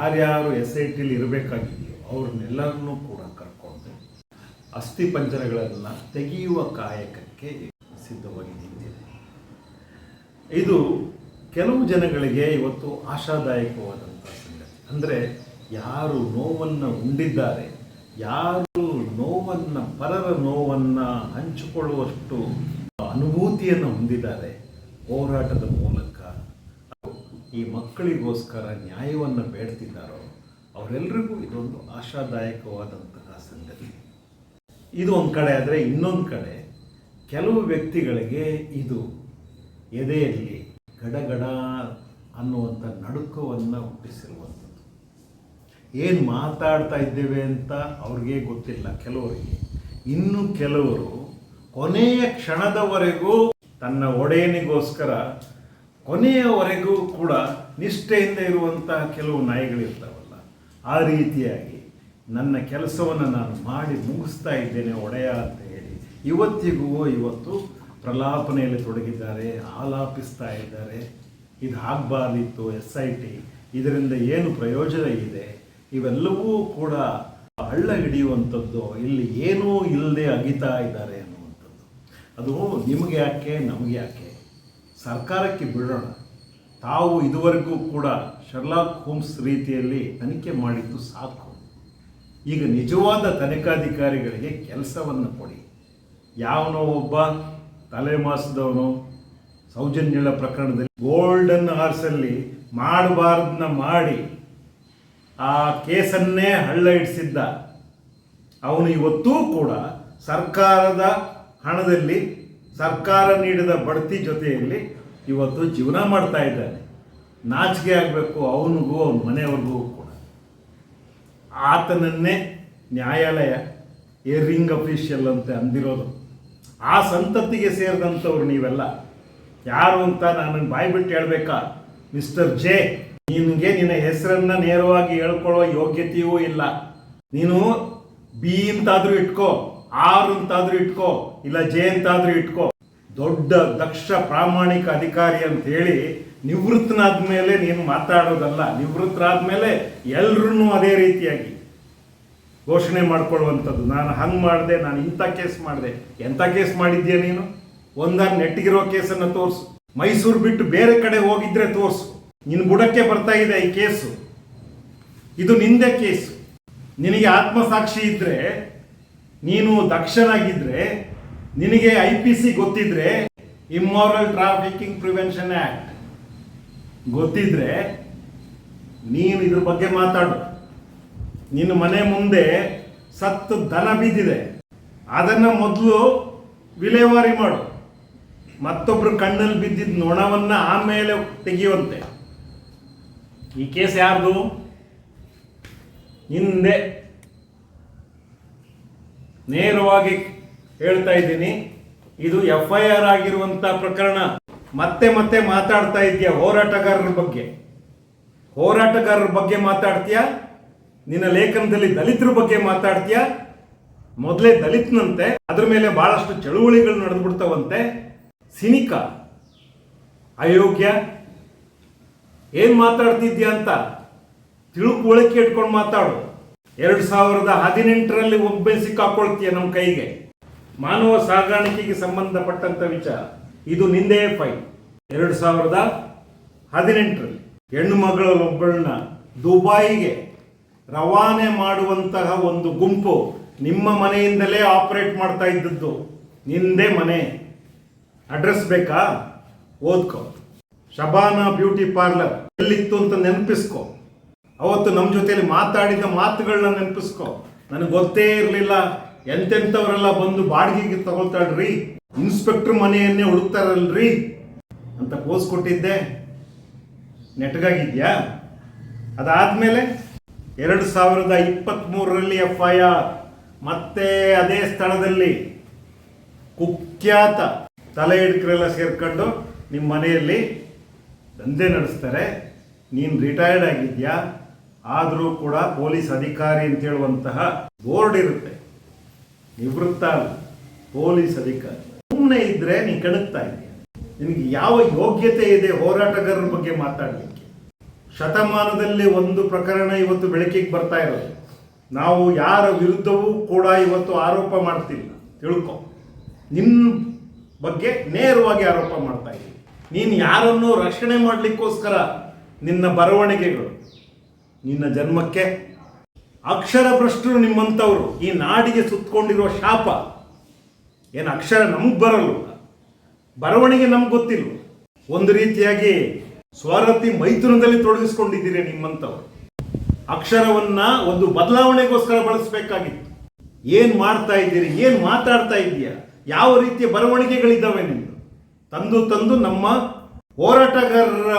ಯಾರ್ಯಾರು S I ಟಿಲಿ ಇರಬೇಕಾಗಿದೆಯೋ ಅವ್ರನ್ನೆಲ್ಲರನ್ನೂ ಕೂಡ ಕರ್ಕೊಂಡು ಅಸ್ಥಿ ಪಂಜರಗಳನ್ನು ತೆಗೆಯುವ ಕಾಯಕಕ್ಕೆ ಸಿದ್ಧವಾಗಿ ನಿಂತಿದೆ. ಇದು ಕೆಲವು ಜನಗಳಿಗೆ ಇವತ್ತು ಆಶಾದಾಯಕವಾದಂಥ ಸಂಗತಿ. ಅಂದರೆ ಯಾರು ನೋವನ್ನು ಉಂಡಿದ್ದಾರೆ, ಯಾರು ನೋವನ್ನು, ಪರರ ನೋವನ್ನು ಹಂಚಿಕೊಳ್ಳುವಷ್ಟು ಅನುಭೂತಿಯನ್ನು ಹೊಂದಿದ್ದಾರೆ ಹೋರಾಟದ ಮೂಲಕ. ಈ ಮಕ್ಕಳಿಗೋಸ್ಕರ ನ್ಯಾಯವನ್ನು ಬೇಡ್ತಿದ್ದಾರೋ ಅವರೆಲ್ಲರಿಗೂ ಇದೊಂದು ಆಶಾದಾಯಕವಾದಂತಹ ಸಂಗತಿ. ಇದು ಒಂದು ಕಡೆ ಆದರೆ ಇನ್ನೊಂದು ಕಡೆ ಕೆಲವು ವ್ಯಕ್ತಿಗಳಿಗೆ ಇದು ಎದೆಯಲ್ಲಿ ಗಡಗಡ ಅನ್ನುವಂಥ ನಡುಕವನ್ನು ಹುಟ್ಟಿಸಿರುವಂಥದ್ದು. ಏನು ಮಾತಾಡ್ತಾ ಇದ್ದೇವೆ ಅಂತ ಅವ್ರಿಗೆ ಗೊತ್ತಿಲ್ಲ ಕೆಲವರಿಗೆ. ಇನ್ನು ಕೆಲವರು ಕೊನೆಯ ಕ್ಷಣದವರೆಗೂ ತನ್ನ ಒಡೆಯನಿಗೋಸ್ಕರ ಕೊನೆಯವರೆಗೂ ಕೂಡ ನಿಷ್ಠೆಯಿಂದ ಇರುವಂತಹ ಕೆಲವು ನಾಯಿಗಳಿರ್ತಾವಲ್ಲ, ಆ ರೀತಿಯಾಗಿ ನನ್ನ ಕೆಲಸವನ್ನು ನಾನು ಮಾಡಿ ಮುಗಿಸ್ತಾ ಇದ್ದೇನೆ ಒಡೆಯ ಅಂತ ಹೇಳಿ, ಇವತ್ತಿಗೂ ಇವತ್ತು ಪ್ರಲಾಪನೆಯಲ್ಲಿ ತೊಡಗಿದ್ದಾರೆ, ಆಲಾಪಿಸ್ತಾ ಇದ್ದಾರೆ. ಇದು ಆಗಬಾರ್ದಿತ್ತು ಎಸ್ ಐ ಟಿ. ಇದರಿಂದ ಏನು ಪ್ರಯೋಜನ ಇದೆ? ಇವೆಲ್ಲವೂ ಕೂಡ ಹಳ್ಳ ಹಿಡಿಯುವಂಥದ್ದು, ಇಲ್ಲಿ ಏನೂ ಇಲ್ಲದೆ ಅಗಿತಾ ಇದ್ದಾರೆ ಅನ್ನುವಂಥದ್ದು. ಅದು ನಿಮಗೆ ಯಾಕೆ, ನಮಗೆ ಯಾಕೆ? ಸರ್ಕಾರಕ್ಕೆ ಬಿಡೋಣ. ತಾವು ಇದುವರೆಗೂ ಕೂಡ ಶರ್ಲಾಕ್ ಹೋಮ್ಸ್ ರೀತಿಯಲ್ಲಿ ತನಿಖೆ ಮಾಡಿದ್ದು ಸಾಕು. ಈಗ ನಿಜವಾದ ತನಿಖಾಧಿಕಾರಿಗಳಿಗೆ ಕೆಲಸವನ್ನು ಕೊಡಿ. ಯಾವನೋ ಒಬ್ಬ ತಲೆಮಾಸದವನು ಸೌಜನ್ಯಳ ಪ್ರಕರಣದಲ್ಲಿ ಗೋಲ್ಡನ್ ಹಾರ್ಸಲ್ಲಿ ಮಾಡಬಾರ್ದನ್ನ ಮಾಡಿ ಆ ಕೇಸನ್ನೇ ಹಳ್ಳ ಇಡಿಸಿದ್ದ ಅವನು ಇವತ್ತೂ ಕೂಡ ಸರ್ಕಾರದ ಹಣದಲ್ಲಿ ಸರ್ಕಾರ ನೀಡಿದ ಬಡ್ತಿ ಜೊತೆಯಲ್ಲಿ ಇವತ್ತು ಜೀವನ ಮಾಡ್ತಾ ಇದ್ದಾನೆ ನಾಚಿಕೆ ಆಗಬೇಕು, ಅವನಿಗೂ, ಅವನ ಮನೆಯವ್ರಿಗೂ ಕೂಡ. ಆತನನ್ನೇ ನ್ಯಾಯಾಲಯ ಏರಿಂಗ್ ಅಫಿಷಿಯಲ್ ಅಂತ ಅಂದಿರೋದು. ಆ ಸಂತತಿಗೆ ಸೇರಿದಂಥವ್ರು ನೀವೆಲ್ಲ, ಯಾರು ಅಂತ ನಾನು ಬಾಯಿ ಬಿಟ್ಟು ಹೇಳ್ಬೇಕಾ? ಮಿಸ್ಟರ್ ಜೆ, ನಿನಗೆ ನಿನ್ನ ಹೆಸರನ್ನು ನೇರವಾಗಿ ಹೇಳ್ಕೊಳ್ಳೋ ಯೋಗ್ಯತೆಯೂ ಇಲ್ಲ. ನೀನು ಬಿ ಅಂತಾದರೂ ಇಟ್ಕೋ, ಆರ್ ಅಂತಾದರೂ ಇಟ್ಕೋ, ಇಲ್ಲ ಜೆ ಅಂತಾದರೂ ಇಟ್ಕೋ. ದೊಡ್ಡ ದಕ್ಷ ಪ್ರಾಮಾಣಿಕ ಅಧಿಕಾರಿ ಅಂತ ಹೇಳಿ ನಿವೃತ್ತನಾದ ಮೇಲೆ ನೀನು ಮಾತಾಡೋದಲ್ಲ ನಿವೃತ್ತರಾದ ಮೇಲೆ ಎಲ್ರೂ ಅದೇ ರೀತಿಯಾಗಿ ಘೋಷಣೆ ಮಾಡ್ಕೊಳ್ಳುವಂಥದ್ದು. ನಾನು ಹಂಗೆ ಮಾಡಿದೆ, ನಾನು ಇಂಥ ಕೇಸ್ ಮಾಡಿದೆ. ಎಂಥ ಕೇಸ್ ಮಾಡಿದ್ಯಾ ನೀನು? ಒಂದಾರು ನೆಟ್ಟಿಗಿರೋ ಕೇಸನ್ನು ತೋರಿಸು. ಮೈಸೂರು ಬಿಟ್ಟು ಬೇರೆ ಕಡೆ ಹೋಗಿದ್ರೆ ತೋರಿಸು. ನಿನ್ನ ಬುಡಕ್ಕೆ ಬರ್ತಾ ಇದೆ ಈ ಕೇಸು. ಇದು ನಿಂದೆ ಕೇಸು. ನಿನಗೆ ಆತ್ಮಸಾಕ್ಷಿ ಇದ್ದರೆ ನೀನು ದಕ್ಷನಾಗಿದ್ರೆ ನಿನಗೆ ಐ ಪಿ ಸಿ ಗೊತ್ತಿದ್ರೆ ಇಮ್ಮಾರಲ್ ಟ್ರಾಫಿಕಿಂಗ್ ಪ್ರಿವೆನ್ಷನ್ ಆಕ್ಟ್ ಗೊತ್ತಿದ್ರೆ ನೀನು ಇದ್ರ ಬಗ್ಗೆ ಮಾತಾಡು. ನಿನ್ನ ಮನೆ ಮುಂದೆ ಸತ್ತು ದನ ಬಿದ್ದಿದೆ ಅದನ್ನ ಮೊದಲು ವಿಲೇವಾರಿ ಮಾಡು. ಮತ್ತೊಬ್ಬರು ಕಣ್ಣಲ್ಲಿ ಬಿದ್ದಿದ್ದ ನೊಣವನ್ನ ಆಮೇಲೆ ತೆಗೆಯುವಂತೆ. ಈ ಕೇಸ್ ಯಾರ್ದು? ಹಿಂದೆ ನೇರವಾಗಿ ಹೇಳ್ತಾ ಇದ್ದೀನಿ. ಇದು ಎಫ್ ಐ ಆರ್ ಆಗಿರುವಂತ ಪ್ರಕರಣ. ಮತ್ತೆ ಮತ್ತೆ ಮಾತಾಡ್ತಾ ಇದೆಯಾ ಹೋರಾಟಗಾರರ ಬಗ್ಗೆ? ಹೋರಾಟಗಾರರ ಬಗ್ಗೆ ಮಾತಾಡ್ತೀಯಾ? ನಿನ್ನ ಲೇಖನದಲ್ಲಿ ದಲಿತರ ಬಗ್ಗೆ ಮಾತಾಡ್ತೀಯಾ? ಮೊದಲೇ ದಲಿತನಂತೆ, ಅದ್ರ ಮೇಲೆ ಬಹಳಷ್ಟು ಚಳುವಳಿಗಳು ನಡೆದ್ಬಿಡ್ತಾವಂತೆ. ಸಿನಿಕ, ಅಯೋಗ್ಯ, ಏನ್ ಮಾತಾಡ್ತಿದ್ಯಾ ಅಂತ? ತಿಳುವಳಿಕೆ ಇಟ್ಕೊಂಡು ಮಾತಾಡು. ಎರಡು ಸಾವಿರದ ಹದಿನೆಂಟರಲ್ಲಿ ಒಬ್ಬ ಸಿಕ್ಕಾಕೊಳ್ತೀಯ ನಮ್ಮ ಕೈಗೆ. ಮಾನವ ಸಾಗಾಣಿಕೆಗೆ ಸಂಬಂಧಪಟ್ಟಂತ ವಿಚಾರ. ಇದು ನಿಂದೇ ಫೈಲ್ ಎರಡು ಸಾವಿರದ ಹದಿನೆಂಟರಲ್ಲಿ ಹೆಣ್ಣು ಮಗಳಲ್ಲೊಬ್ಬಳನ್ನ ದುಬಾಯಿಗೆ ರವಾನೆ ಮಾಡುವಂತಹ ಒಂದು ಗುಂಪು ನಿಮ್ಮ ಮನೆಯಿಂದಲೇ ಆಪರೇಟ್ ಮಾಡ್ತಾ ಇದ್ದದ್ದು. ನಿಂದೇ ಮನೆ. ಅಡ್ರೆಸ್ ಬೇಕಾ? ಓದ್ಕೋ. Shabana beauty parlour. ಎಲ್ಲಿತ್ತು ಅಂತ ನೆನಪಿಸ್ಕೋ. ಅವತ್ತು ನಮ್ಮ ಜೊತೆಯಲ್ಲಿ ಮಾತಾಡಿದ ಮಾತುಗಳನ್ನ ನೆನಪಿಸ್ಕೋ. ನನಗೆ ಗೊತ್ತೇ ಇರಲಿಲ್ಲ. ಎಂತೆಂಥವರೆಲ್ಲ ಬಂದು ಬಾಡಿಗೆಗೆ ತಗೊಳ್ತಾಳ್ರಿ? ಇನ್ಸ್ಪೆಕ್ಟರ್ ಮನೆಯನ್ನೇ ಹುಡುಕ್ತಾರಲ್ರಿ? ಅಂತ ಪೋಸ್ ಕೊಟ್ಟಿದ್ದೆ. ನೆಟ್ಗಾಗಿದ್ಯಾ? ಅದಾದ್ಮೇಲೆ ಎರಡು ಸಾವಿರದ ಇಪ್ಪತ್ತ್ಮೂರರಲ್ಲಿ ಎಫ್ ಐ ಆರ್ ಮತ್ತೆ ಅದೇ ಸ್ಥಳದಲ್ಲಿ ಕುಖ್ಯಾತ ತಲೆ ಹಿಡ್ಕರೆಲ್ಲ ಸೇರ್ಕೊಂಡು ನಿಮ್ಮ ಮನೆಯಲ್ಲಿ ದಂಧೆ ನಡೆಸ್ತಾರೆ. ನೀನು ರಿಟೈರ್ಡ್ ಆಗಿದ್ಯಾ? ಆದರೂ ಕೂಡ ಪೊಲೀಸ್ ಅಧಿಕಾರಿ ಅಂತ ಹೇಳುವಂತಹ ಬೋರ್ಡ್ ಇರುತ್ತೆ. ನಿವೃತ್ತ ಪೊಲೀಸ್ ಅಧಿಕಾರಿ. ಸುಮ್ಮನೆ ಇದ್ರೆ ನೀ ಕಣಕ್ತಾ ಇದೆಯಾ? ನಿನಗೆ ಯಾವ ಯೋಗ್ಯತೆ ಇದೆ ಹೋರಾಟಗಾರರ ಬಗ್ಗೆ ಮಾತಾಡಲಿಕ್ಕೆ? ಶತಮಾನದಲ್ಲಿ ಒಂದು ಪ್ರಕರಣ ಇವತ್ತು ಬೆಳಕಿಗೆ ಬರ್ತಾ ಇರೋದು. ನಾವು ಯಾರ ವಿರುದ್ಧವೂ ಕೂಡ ಇವತ್ತು ಆರೋಪ ಮಾಡ್ತಿಲ್ಲ. ತಿಳ್ಕೊ. ನಿನ್ನ ಬಗ್ಗೆ ನೇರವಾಗಿ ಆರೋಪ ಮಾಡ್ತಾ ಇದ್ದೀವಿ ನೀನು ಯಾರನ್ನು ರಕ್ಷಣೆ ಮಾಡಲಿಕ್ಕೋಸ್ಕರ ನಿನ್ನ ಬರವಣಿಗೆಗಳು, ನಿನ್ನ ಜನ್ಮಕ್ಕೆ ಅಕ್ಷರ ಭ್ರಷ್ಟರು ನಿಮ್ಮಂಥವ್ರು ಈ ನಾಡಿಗೆ ಸುತ್ತಕೊಂಡಿರುವ ಶಾಪ. ಏನು ಅಕ್ಷರ ನಮಗೆ ಬರಲ್ಲ. ಬರವಣಿಗೆ ನಮ್ಗೆ ಗೊತ್ತಿಲ್ಲ. ಒಂದು ರೀತಿಯಾಗಿ ಸ್ವರತಿ ಮೈಥುನದಲ್ಲಿ ತೊಡಗಿಸ್ಕೊಂಡಿದ್ದೀರಿ ನಿಮ್ಮಂಥವ್ರು ಅಕ್ಷರವನ್ನ ಒಂದು ಬದಲಾವಣೆಗೋಸ್ಕರ ಬಳಸಬೇಕಾಗಿತ್ತು. ಏನು ಮಾಡ್ತಾ ಇದ್ದೀರಿ? ಏನು ಮಾತಾಡ್ತಾ ಇದೀಯಾ ಯಾವ ರೀತಿಯ ಬರವಣಿಗೆಗಳಿದ್ದಾವೆ ನಿಮ್ಮದು ತಂದು ತಂದು ನಮ್ಮ ಹೋರಾಟಗಾರರ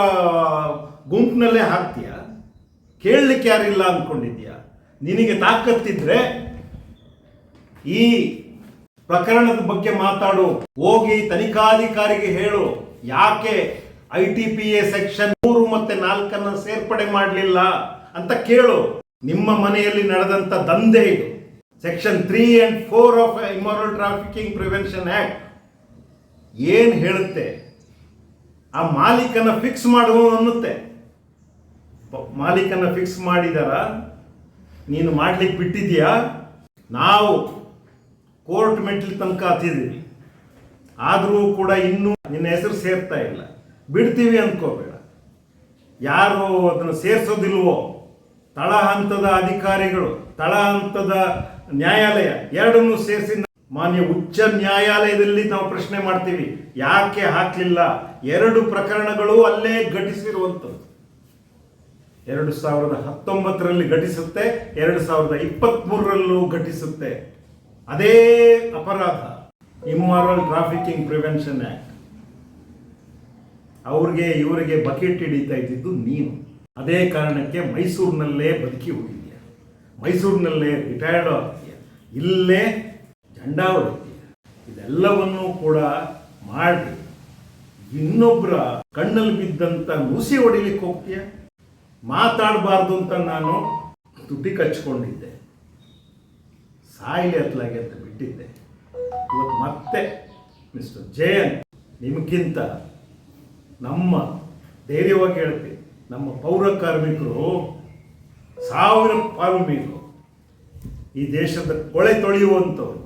ಗುಂಪಿನಲ್ಲೇ ಹಾಕ್ತೀಯ? ಕೇಳಲಿಕ್ಕೆ ಯಾರಿಲ್ಲ ಅಂದ್ಕೊಂಡಿದ್ಯಾ ನಿನಗೆ ತಾಕತ್ತಿದ್ರೆ ಈ ಪ್ರಕರಣದ ಬಗ್ಗೆ ಮಾತಾಡು. ಹೋಗಿ ತನಿಖಾಧಿಕಾರಿಗೆ ಹೇಳು. ಯಾಕೆ I T P A section ಮೂರು ಮತ್ತೆ ನಾಲ್ಕನ್ನ ಸೇರ್ಪಡೆ ಮಾಡಲಿಲ್ಲ ಅಂತ ಕೇಳು. ನಿಮ್ಮ ಮನೆಯಲ್ಲಿ ನಡೆದಂತ ದಂಧೆ ಇದು. Section three and four of immoral trafficking prevention act ಏನ್ ಹೇಳುತ್ತೆ? ಆ ಮಾಲೀಕನ ಫಿಕ್ಸ್ ಮಾಡುವ ಅನ್ನುತ್ತೆ. ಮಾಲೀಕನ ಫಿಕ್ಸ್ ಮಾಡಿದಾರ? ನೀನು ಮಾಡ್ಲಿಕ್ಕೆ ಬಿಟ್ಟಿದ್ಯಾ? ನಾವು ಕೋರ್ಟ್ ಮೆಟ್ಲಿ ತನಕ ಹತ್ತಿದ್ದೀವಿ ಆದರೂ ಕೂಡ ಇನ್ನೂ ನಿನ್ನ ಹೆಸರು ಸೇರ್ತಾ ಇಲ್ಲ. ಬಿಡ್ತೀವಿ ಅನ್ಕೋಬೇಡ. ಯಾರು ಅದನ್ನು ಸೇರಿಸೋದಿಲ್ವೋ? ತಳ ಹಂತದ ಅಧಿಕಾರಿಗಳು, ತಳ ಹಂತದ ನ್ಯಾಯಾಲಯ, ಎರಡನ್ನೂ ಸೇರಿಸಿ ಮಾನ್ಯ ಉಚ್ಚ ನ್ಯಾಯಾಲಯದಲ್ಲಿ ನಾವು ಪ್ರಶ್ನೆ ಮಾಡ್ತೀವಿ. ಯಾಕೆ ಹಾಕ್ಲಿಲ್ಲ? ಎರಡು ಪ್ರಕರಣಗಳು ಅಲ್ಲೇ ಘಟಿಸಿರುವಂಥದ್ದು ಎರಡು ಸಾವಿರದ ಹತ್ತೊಂಬತ್ತರಲ್ಲಿ ಘಟಿಸುತ್ತೆ, ಎರಡು ಸಾವಿರದ ಇಪ್ಪತ್ತ್ಮೂರರಲ್ಲೂ ಘಟಿಸುತ್ತೆ. ಅದೇ ಅಪರಾಧ. ಇಮ್ಮಾರಲ್ ಟ್ರಾಫಿಕಿಂಗ್ ಪ್ರಿವೆನ್ಷನ್ ಆಕ್ಟ್ ಅವ್ರಿಗೆ, ಇವರಿಗೆ ಬಕೆಟ್ ಹಿಡಿತಾ ಇದ್ದಿದ್ದು ನೀನು. ಅದೇ ಕಾರಣಕ್ಕೆ ಮೈಸೂರಿನಲ್ಲೇ ಬದುಕಿ ಹೋಗಿದ್ಯಾ ಮೈಸೂರಿನಲ್ಲೇ ರಿಟೈರ್ಡ್ ಆಗ್ತೀಯ. ಇಲ್ಲೇ ಜಂಡ ಹೊಡಿತೀಯ. ಇದೆಲ್ಲವನ್ನೂ ಕೂಡ ಮಾಡಿ ಇನ್ನೊಬ್ಬರ ಕಣ್ಣಲ್ಲಿ ಬಿದ್ದಂಥ ನುಸಿ ಹೊಡಿಲಿಕ್ಕೆ ಹೋಗ್ತೀಯ? ಮಾತಾಡಬಾರ್ದು ಅಂತ ನಾನು ತುಟಿ ಕಚ್ಕೊಂಡಿದ್ದೆ. ಸಾಯಿಲಿ ಅತ್ಲಾಗೆ ಅಂತ ಬಿಟ್ಟಿದ್ದೆ. ಇವತ್ತು ಮತ್ತೆ ಮಿಸ್ಟರ್ ಜಯನ್ ನಿಮಗಿಂತ ನಮ್ಮ ಧೈರ್ಯವಾಗಿ ಹೇಳ್ತೀವಿ ನಮ್ಮ ಪೌರ ಕಾರ್ಮಿಕರು, ಸಾವಿರ ಕಾರ್ಮಿಕರು ಈ ದೇಶದ ಕೊಳೆ ತೊಳೆಯುವಂಥವ್ರು.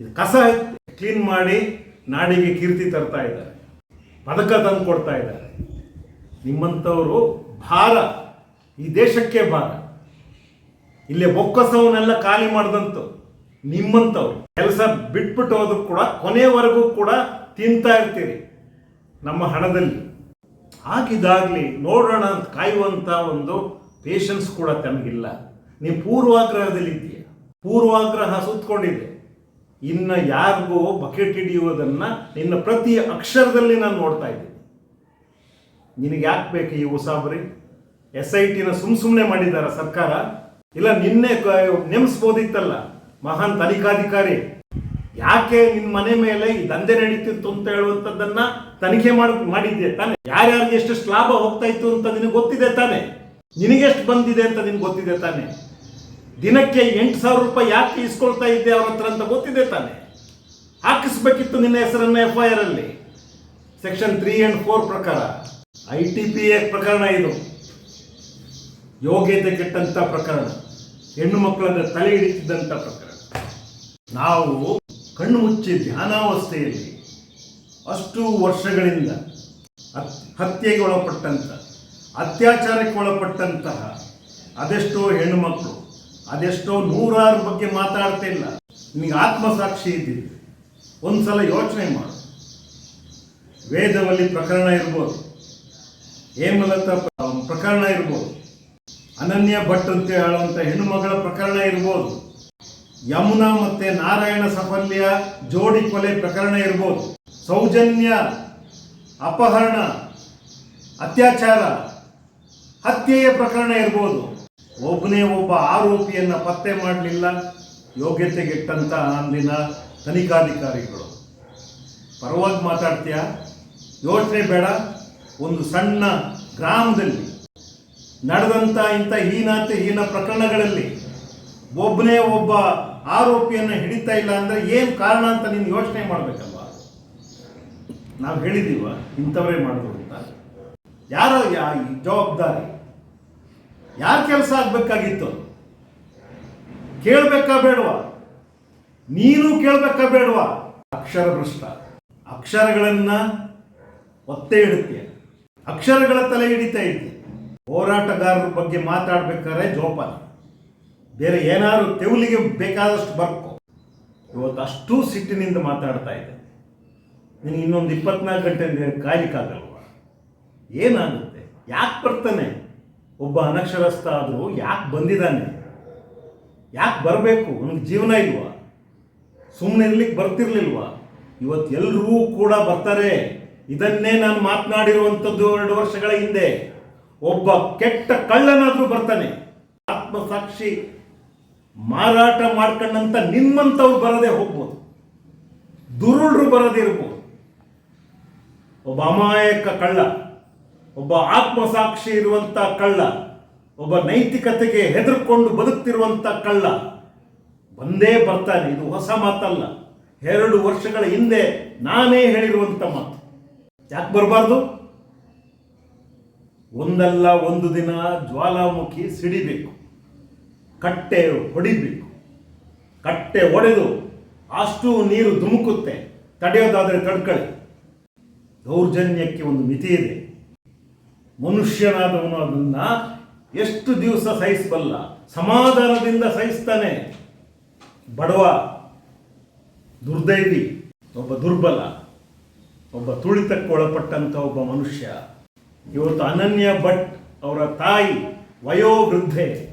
ಇದು ಕಸ ಕ್ಲೀನ್ ಮಾಡಿ ನಾಡಿಗೆ ಕೀರ್ತಿ ತರ್ತಾ ಇದ್ದಾರೆ. ಪದಕ ತಂದು ಕೊಡ್ತಾ ಇದ್ದಾರೆ. ನಿಮ್ಮಂಥವರು ಭಾರ. ಈ ದೇಶಕ್ಕೆ ಭಾರ. ಇಲ್ಲೇ ಬೊಕ್ಕಸವನ್ನೆಲ್ಲ ಖಾಲಿ ಮಾಡಿದಂತು ನಿಮ್ಮಂಥವ್ರು ಕೆಲಸ ಬಿಟ್ಬಿಟ್ಟು ಹೋದ್ರು ಕೂಡ ಕೊನೆಯವರೆಗೂ ಕೂಡ ತಿಂತಾ ಇರ್ತೀರಿ. ನಮ್ಮ ಹಣದಲ್ಲಿ. ಆಗಿದಾಗ್ಲಿ ನೋಡೋಣ ಅಂತ ಕಾಯುವಂತ ಒಂದು ಪೇಷನ್ಸ್ ಕೂಡ ತನಗಿಲ್ಲ ನೀವು ಪೂರ್ವಾಗ್ರಹದಲ್ಲಿದ್ದೀಯ ಪೂರ್ವಾಗ್ರಹ ಸುತ್ತಕೊಂಡಿದೆ ಇನ್ನು ಯಾರಿಗೂ ಬಕೆಟ್ ಹಿಡಿಯುವುದನ್ನ ನಿನ್ನ ಪ್ರತಿ ಅಕ್ಷರದಲ್ಲಿ ನಾನು ನೋಡ್ತಾ ಇದ್ದೀನಿ. ನಿನಗೆ ಯಾಕೆ ಬೇಕು ಈ ಉಸಾಬರಿ ಎಸ್ ಐ ಟಿನ ಸುಮ್ ಸುಮ್ಮನೆ ಮಾಡಿದಾರ ಸರ್ಕಾರ? ಇಲ್ಲ ನಿನ್ನೆ ನೇಮಿಸ್ಬೋದಿತ್ತಲ್ಲ? ಮಹಾನ್ ತನಿಖಾಧಿಕಾರಿ. ಯಾಕೆ ನಿನ್ನ ಮನೆ ಮೇಲೆ ಈ ದಂಧೆ ನಡೀತಿತ್ತು ಅಂತ ಹೇಳುವಂಥದ್ದನ್ನ ತನಿಖೆ ಮಾಡಿ ಮಾಡಿದ್ದೆ ತಾನೆ? ಯಾರ್ಯಾರಿಗೆ ಎಷ್ಟು ಲಾಭ ಹೋಗ್ತಾ ಇತ್ತು ಅಂತ ನಿನಗೆ ಗೊತ್ತಿದೆ ತಾನೆ? ನಿನಗೆಷ್ಟು ಬಂದಿದೆ ಅಂತ ನಿನ್ಗೆ ಗೊತ್ತಿದೆ ತಾನೆ? ದಿನಕ್ಕೆ ಎಂಟು ಸಾವಿರ ರೂಪಾಯಿ ಯಾಕೆ ಇಸ್ಕೊಳ್ತಾ ಇದ್ದೆ ಅವ್ರ ಹತ್ರ ಅಂತ ಗೊತ್ತಿದೆ ತಾನೆ? ಹಾಕಿಸ್ಬೇಕಿತ್ತು ನಿನ್ನ ಹೆಸರನ್ನ ಎಫ್ ಐ ಆರ್ ಅಲ್ಲಿ. ಸೆಕ್ಷನ್ ತ್ರೀ ಅಂಡ್ ಫೋರ್ ಪ್ರಕಾರ. ಐ ಟಿ ಪಿ ಎ ಪ್ರಕರಣ ಇದು. ಯೋಗ್ಯತೆ ಕೆಟ್ಟಂತ ಪ್ರಕರಣ. ಹೆಣ್ಣು ಮಕ್ಕಳನ್ನ ತಲೆ ಹಿಡಿತಿದ್ದಂಥ ಪ್ರಕರಣ. ನಾವು ಕಣ್ಣು ಮುಚ್ಚಿ ಧ್ಯಾನಾವಸ್ಥೆಯಲ್ಲಿ ಅಷ್ಟು ವರ್ಷಗಳಿಂದ ಹತ್- ಹತ್ಯೆಗೆ ಒಳಪಟ್ಟಂತ, ಅತ್ಯಾಚಾರಕ್ಕೆ ಒಳಪಟ್ಟಂತಹ ಅದೆಷ್ಟೋ ಹೆಣ್ಣು ಮಕ್ಕಳು, ಅದೆಷ್ಟೋ ನೂರಾರು ಬಗ್ಗೆ ಮಾತಾಡ್ತಿಲ್ಲ ನಿಮಗೆ ಆತ್ಮಸಾಕ್ಷಿ ಇದ್ದಿದ್ದು ಒಂದ್ಸಲ ಯೋಚನೆ ಮಾಡು. ವೇದವಲ್ಲಿ ಪ್ರಕರಣ ಇರ್ಬೋದು. ಹೇಮಲತಾ ಪ್ರ- ಪ್ರಕರಣ ಇರ್ಬೋದು. ಅನನ್ಯ ಭಟ್ ಅಂತ ಹೇಳುವಂಥ ಹೆಣ್ಣು ಮಗಳ ಪ್ರಕರಣ ಇರ್ಬೋದು. ಯಮುನಾ ಮತ್ತೆ ನಾರಾಯಣ ಸಫಲ್ಯ ಜೋಡಿ ಕೊಲೆ ಪ್ರಕರಣ ಇರ್ಬೋದು. ಸೌಜನ್ಯ, ಅಪಹರಣ, ಅತ್ಯಾಚಾರ, ಹತ್ಯೆಯ ಪ್ರಕರಣ ಇರ್ಬೋದು. ಒಬ್ಬನೇ ಒಬ್ಬ ಆರೋಪಿಯನ್ನು ಪತ್ತೆ ಮಾಡಲಿಲ್ಲ. ಯೋಗ್ಯತೆಗೆಟ್ಟಂಥ ಅಂದಿನ ತನಿಖಾಧಿಕಾರಿಗಳು. ಪರವಾಗಿ ಮಾತಾಡ್ತೀಯ? ಯೋಚನೆ ಬೇಡ. ಒಂದು ಸಣ್ಣ ಗ್ರಾಮದಲ್ಲಿ ನಡೆದಂಥ ಇಂಥ ಹೀನಾತಿ, ಹೀನ ಪ್ರಕರಣಗಳಲ್ಲಿ ಒಬ್ಬನೇ ಒಬ್ಬ ಆರೋಪಿಯನ್ನು ಹಿಡಿತಾ ಇಲ್ಲ ಅಂದ್ರೆ ಏನು ಕಾರಣ ಅಂತ ನೀನು ಯೋಚನೆ ಮಾಡಬೇಕಲ್ವಾ? ನಾವು ಹೇಳಿದ್ದೀವ ಇಂಥವರೇ ಮಾಡಿದ್ರು ಅಂತ. ಯಾರ, ಯಾ- ಜವಾಬ್ದಾರಿ? ಯಾರ ಕೆಲಸ ಆಗ್ಬೇಕಾಗಿತ್ತು? ಕೇಳ್ಬೇಕಾ ಬೇಡವಾ? ನೀನು ಕೇಳ್ಬೇಕಾ ಬೇಡವಾ? ಅಕ್ಷರ ಭ್ರಷ್ಟ. ಅಕ್ಷರಗಳನ್ನ ಒತ್ತೆ ಇಡುತ್ತೆ. ಅಕ್ಷರಗಳ ತಲೆ ಹಿಡಿತಾ ಇದ್ದೆ. ಹೋರಾಟಗಾರರ ಬಗ್ಗೆ ಮಾತಾಡ್ಬೇಕಾದ್ರೆ ಜೋಪಾನ. ಬೇರೆ ಏನಾದ್ರು ತೆವಲಿಗೆ ಬೇಕಾದಷ್ಟು ಬರ್ಕೊ. ಇವತ್ತು ಅಷ್ಟು ಸಿಟ್ಟಿನಿಂದ ಮಾತಾಡ್ತಾ ಇದ್ದೆ. ನಿನಗೆ ಇನ್ನೊಂದು ಇಪ್ಪತ್ನಾಲ್ಕು ಗಂಟೆ ಕಾಯ್ಲಿಕ್ಕಾಗಲ್ವ? ಏನಾಗುತ್ತೆ? ಯಾಕೆ ಬರ್ತಾನೆ? ಒಬ್ಬ ಅನಕ್ಷರಸ್ಥ ಆದರೂ ಯಾಕೆ ಬಂದಿದ್ದಾನೆ? ಯಾಕೆ ಬರಬೇಕು? ಅವನಿಗೆ ಜೀವನ ಇಲ್ವಾ? ಸುಮ್ಮನೆ ಇರ್ಲಿಕ್ಕೆ ಬರ್ತಿರ್ಲಿಲ್ವಾ? ಇವತ್ತು ಎಲ್ಲರೂ ಕೂಡ ಬರ್ತಾರೆ. ಇದನ್ನೇ ನಾನು ಮಾತನಾಡಿರುವಂಥದ್ದು ಎರಡು ವರ್ಷಗಳ ಹಿಂದೆ. ಒಬ್ಬ ಕೆಟ್ಟ ಕಳ್ಳನಾದ್ರೂ ಬರ್ತಾನೆ. ಆತ್ಮಸಾಕ್ಷಿ ಮಾರಾಟ ಮಾಡ್ಕೊಂಡಂತ ನಿಮ್ಮಂಥವ್ರು ಬರದೇ ಹೋಗ್ಬೋದು. ದುರುಳರು ಬರದೇ ಇರ್ಬೋದು. ಒಬ್ಬ ಅಮಾಯಕ ಕಳ್ಳ, ಒಬ್ಬ ಆತ್ಮಸಾಕ್ಷಿ ಇರುವಂತ ಕಳ್ಳ, ಒಬ್ಬ ನೈತಿಕತೆಗೆ ಹೆದರ್ಕೊಂಡು ಬದುಕ್ತಿರುವಂತ ಕಳ್ಳ ಬಂದೇ ಬರ್ತಾನೆ. ಇದು ಹೊಸ ಮಾತಲ್ಲ. ಎರಡು ವರ್ಷಗಳ ಹಿಂದೆ ನಾನೇ ಹೇಳಿರುವಂತ ಮಾತು. ಯಾಕೆ ಬರಬಾರ್ದು? ಒಂದಲ್ಲ ಒಂದು ದಿನ ಜ್ವಾಲಾಮುಖಿ ಸಿಡಿಬೇಕು. ಕಟ್ಟೆ ಹೊಡಿಬೇಕು. ಕಟ್ಟೆ ಒಡೆದು ಅಷ್ಟು ನೀರು ಧುಮುಕುತ್ತೆ. ತಡೆಯೋದಾದರೆ ತಡ್ಕೊಳ್ಳಿ. ದೌರ್ಜನ್ಯಕ್ಕೆ ಒಂದು ಮಿತಿ ಇದೆ. ಮನುಷ್ಯನಾದವನು ಅದನ್ನ ಎಷ್ಟು ದಿವಸ ಸಹಿಸಬಲ್ಲ, ಸಮಾಧಾನದಿಂದ ಸಹಿಸ್ತಾನೆ. ಬಡವ, ದುರ್ದೈವಿ, ಒಬ್ಬ ದುರ್ಬಲ. ಒಬ್ಬ ತುಳಿತಕ್ಕೆ ಒಳಪಟ್ಟಂಥ ಒಬ್ಬ ಮನುಷ್ಯ. ಇವತ್ತು ಅನನ್ಯ ಭಟ್ ಅವರ ತಾಯಿ ವಯೋವೃದ್ಧೆ.